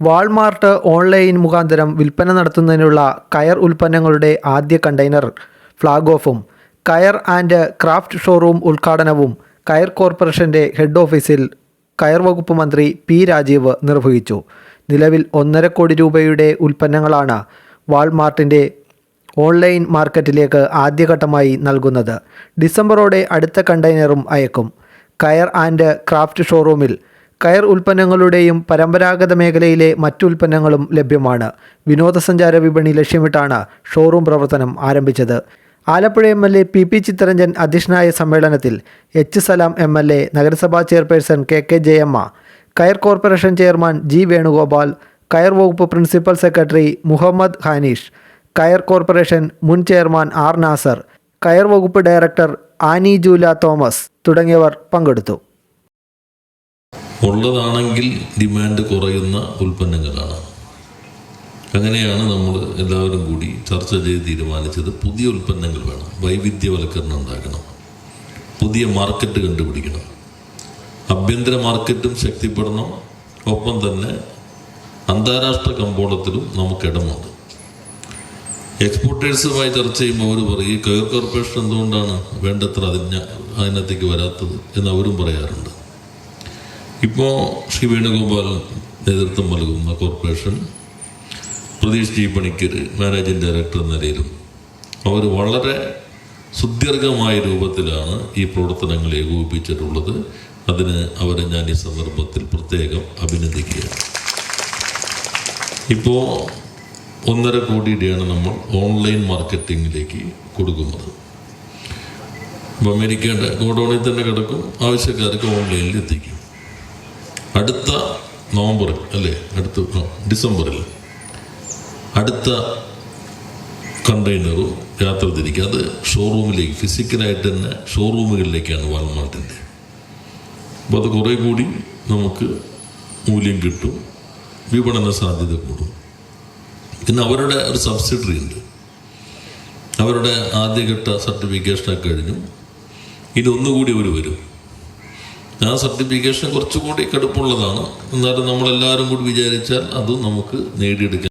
Walmart online മുഖാന്തരം വിൽപ്പന നടത്തുന്നതിനുള്ള കയർ ഉൽപ്പന്നങ്ങളുടെ ആദ്യ കണ്ടെയ്നർ ഫ്ലാഗ് ഓഫും കയർ ആൻഡ് ക്രാഫ്റ്റ് ഷോറൂം ഉദ്ഘാടനവും കയർ കോർപ്പറേഷന്റെ ഹെഡ് ഓഫീസിൽ കയർ വകുപ്പ് മന്ത്രി പി രാജീവ് നിർവഹിച്ചു. നിലവിൽ ഒന്നര കോടി രൂപയുടെ ഉൽപ്പന്നങ്ങളാണ് വാൾമാർട്ടിന്റെ ഓൺലൈൻ മാർക്കറ്റിലേക്ക് ആദ്യഘട്ടമായി നൽകുന്നത്. ഡിസംബറോടെ അടുത്ത കണ്ടെയ്നറും അയക്കും. കയർ ആൻഡ് ക്രാഫ്റ്റ് ഷോറൂമിൽ കയർ ഉൽപ്പന്നങ്ങളുടെയും പരമ്പരാഗത മേഖലയിലെ മറ്റുൽപ്പന്നങ്ങളും ലഭ്യമാണ്. വിനോദസഞ്ചാര വിപണി ലക്ഷ്യമിട്ടാണ് ഷോറൂം പ്രവർത്തനം ആരംഭിച്ചത്. Alappuzha M L A P P Chitharanjan അധ്യക്ഷനായ സമ്മേളനത്തിൽ H Salam M L A നഗരസഭാ ചെയർപേഴ്സൺ കെ കെ ജയമ്മ കയർ കോർപ്പറേഷൻ ചെയർമാൻ ജി വേണുഗോപാൽ കയർ വകുപ്പ് പ്രിൻസിപ്പൽ സെക്രട്ടറി മുഹമ്മദ് ഹാനീഷ് കയർ കോർപ്പറേഷൻ മുൻ ചെയർമാൻ ആർ നാസർ കയർ വകുപ്പ് ഡയറക്ടർ ആനി ജൂല തോമസ് തുടങ്ങിയവർ പങ്കെടുത്തു. ഉള്ളതാണെങ്കിൽ ഡിമാൻഡ് കുറയുന്ന ഉൽപ്പന്നങ്ങളാണ്. അങ്ങനെയാണ് നമ്മൾ എല്ലാവരും കൂടി ചർച്ച ചെയ്ത് തീരുമാനിച്ചത് പുതിയ ഉൽപ്പന്നങ്ങൾ വേണം വൈവിധ്യവൽക്കരണം ഉണ്ടാക്കണം പുതിയ മാർക്കറ്റ് കണ്ടുപിടിക്കണം. ആഭ്യന്തര മാർക്കറ്റും ശക്തിപ്പെടണം. ഒപ്പം തന്നെ അന്താരാഷ്ട്ര കമ്പോളത്തിലും നമുക്ക് ഇടമുണ്ട്. എക്സ്പോർട്ടേഴ്സുമായി ചർച്ച ചെയ്യുമ്പോൾ അവർ പറയും കയർ കോർപ്പറേഷൻ എന്തുകൊണ്ടാണ് വേണ്ടത്ര അതിന് അതിനകത്തേക്ക് വരാത്തത് എന്ന് അവരും പറയാറുണ്ട്. ഇപ്പോൾ ശ്രീ വേണുഗോപാൽ നേതൃത്വം നൽകുന്ന corporation Pratheesh G Panicker managing director എന്ന നിലയിലും അവർ വളരെ സുദീർഘമായ രൂപത്തിലാണ് ഈ പ്രവർത്തനങ്ങൾ ഏകോപിപ്പിച്ചിട്ടുള്ളത്. അതിന് അവരെ ഞാൻ ഈ സന്ദർഭത്തിൽ പ്രത്യേകം അഭിനന്ദിക്കുകയാണ്. ഇപ്പോൾ ഒന്നര കോടിയുടെയാണ് നമ്മൾ ഓൺലൈൻ മാർക്കറ്റിങ്ങിലേക്ക് കൊടുക്കുന്നത്. ഇപ്പോൾ അമേരിക്കയുടെ ഗോഡൗണിൽ തന്നെ കിടക്കും ആവശ്യക്കാർക്ക് ഓൺലൈനിൽ എത്തിക്കും. അടുത്ത നവംബർ അല്ലേ? അടുത്ത ഡിസംബറിൽ. അടുത്ത കണ്ടെയ്നർ യാത്ര തിരിക്കുക. അത് ഷോറൂമിലേക്ക് ഫിസിക്കലായിട്ട് തന്നെ ഷോറൂമുകളിലേക്കാണ് വാൾമാർട്ടിന്റെ അപ്പോൾ അത് കുറേ കൂടി നമുക്ക് മൂല്യം കിട്ടും. വിപണന സാധ്യത കൂടും. പിന്നെ അവരുടെ ഒരു സബ്സിഡറി ഉണ്ട്. അവരുടെ ആദ്യഘട്ട സർട്ടിഫിക്കേഷനൊക്കെ കഴിഞ്ഞു. ഇനി ഒന്നുകൂടി അവർ വരും. ആ സർട്ടിഫിക്കേഷൻ കുറച്ചുകൂടി കടുപ്പുള്ളതാണ് എന്നാലും നമ്മളെല്ലാവരും കൂടി വിചാരിച്ചാൽ അത് നമുക്ക് നേടിയെടുക്കാൻ